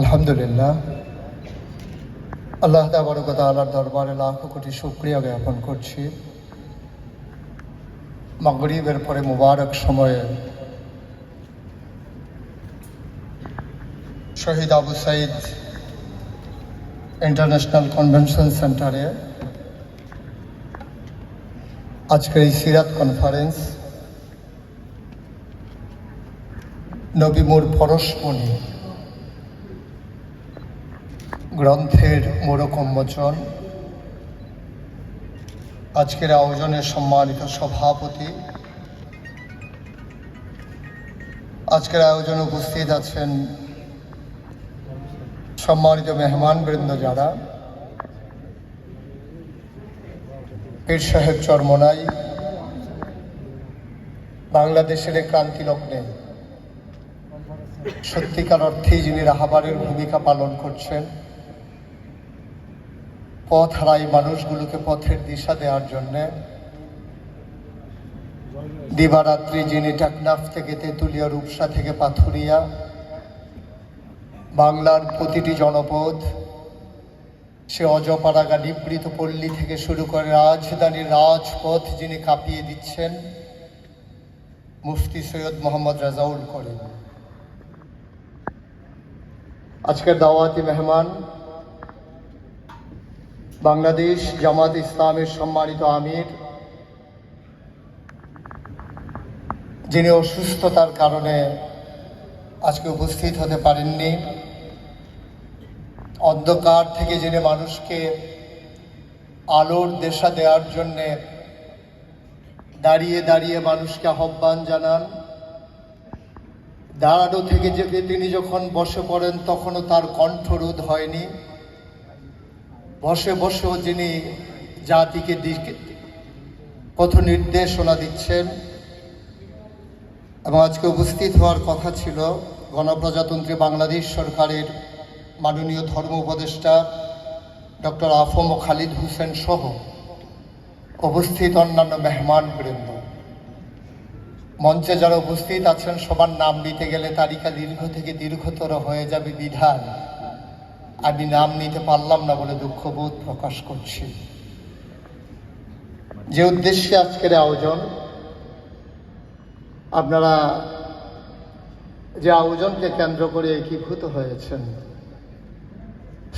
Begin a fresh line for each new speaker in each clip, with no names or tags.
আলহামদুলিল্লাহ। আল্লাহ তাবরকত আল্লাহর দরবারে লাখ কোটি শুক্রিয়া জ্ঞাপন করছি। মাগরিবের পরে মুবারক সময়ে শহীদ আবু সাইদ ইন্টারন্যাশনাল কনভেনশন সেন্টারে আজকের এই সিরাত কনফারেন্স নবী নবীমুর পরশমণি গ্রন্থের মোড়ক উন্মোচন আজকের আয়োজনের সম্মানিত সভাপতি। আজকের আয়োজনে উপস্থিত আছেন সম্মানিত মেহমান বৃন্দ যারা। পীর সাহেব চরমনাই, বাংলাদেশের ক্রান্তি লগ্নে। সত্যিকার অর্থেই যিনি রাহাবারের ভূমিকা পালন করছেন পথ হারাই মানুষগুলোকে পথের দিশা দেওয়ার জন্যে। দিবারাত্রি যিনি টাকনাফ থেকে তেঁতুলিয়া রূপসা থেকে পাথুরিয়া, বাংলার প্রতিটি জনপদ, সে অজপাড়াগা নিবৃত পল্লী থেকে শুরু করে রাজধানীর রাজপথ যিনি কাঁপিয়ে দিচ্ছেন, মুফতি সৈয়দ মোহাম্মদ রাজাউল করিম। আজকের দাওয়াতি মেহমান বাংলাদেশ জামাত ইসলামের সম্মানিত আমির, যিনি অসুস্থতার কারণে আজকে উপস্থিত হতে পারেননি, অন্ধকার থেকে যিনি মানুষকে আলোর দেশা দেওয়ার জন্যে দাঁড়িয়ে দাঁড়িয়ে মানুষকে আহ্বান জানান, দাঁড়ানো থেকে যে তিনি যখন বসে পড়েন তখনও তার কণ্ঠরোধ হয়নি। বসে বসেও যিনি জাতিকে পথ নির্দেশনা দিচ্ছেন এবং আজকে উপস্থিত হওয়ার কথা ছিল গণপ্রজাতন্ত্রী বাংলাদেশ সরকারের মাননীয় ধর্ম উপদেষ্টা ডক্টর আফম খালিদ হোসেন সহ উপস্থিত অন্যান্য মেহমান বৃন্দ। মঞ্চে যারা উপস্থিত আছেন, সবার নাম নিতে গেলে তালিকা দীর্ঘ থেকে দীর্ঘতর হয়ে যাবে বিধান। আমি নাম নিতে পারলাম না বলে দুঃখবোধ প্রকাশ করছি। যে উদ্দেশ্যে আজকের আয়োজন, আপনারা যে আয়োজনকে কেন্দ্র করে একীভূত হয়েছেন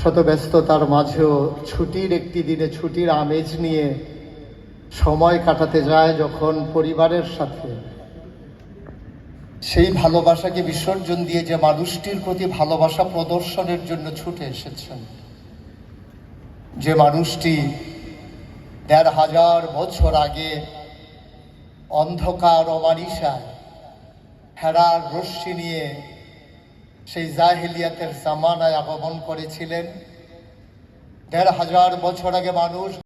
শত ব্যস্ততার মাঝেও ছুটির একটি দিনে ছুটির আমেজ নিয়ে সময় কাটাতে যায় যখন পরিবারের সাথে সেই ভালোবাসাকে বিসর্জন দিয়ে যে মানুষটির প্রতি ভালোবাসা প্রদর্শনের জন্য ছুটে এসেছেন। যে মানুষটি দেড় হাজার বছর আগে অন্ধকার অমানিসায় হেরার রশ্মি নিয়ে সেই জাহিলিয়াতের জামানায় আগমন করেছিলেন। দেড় হাজার বছর আগে মানুষ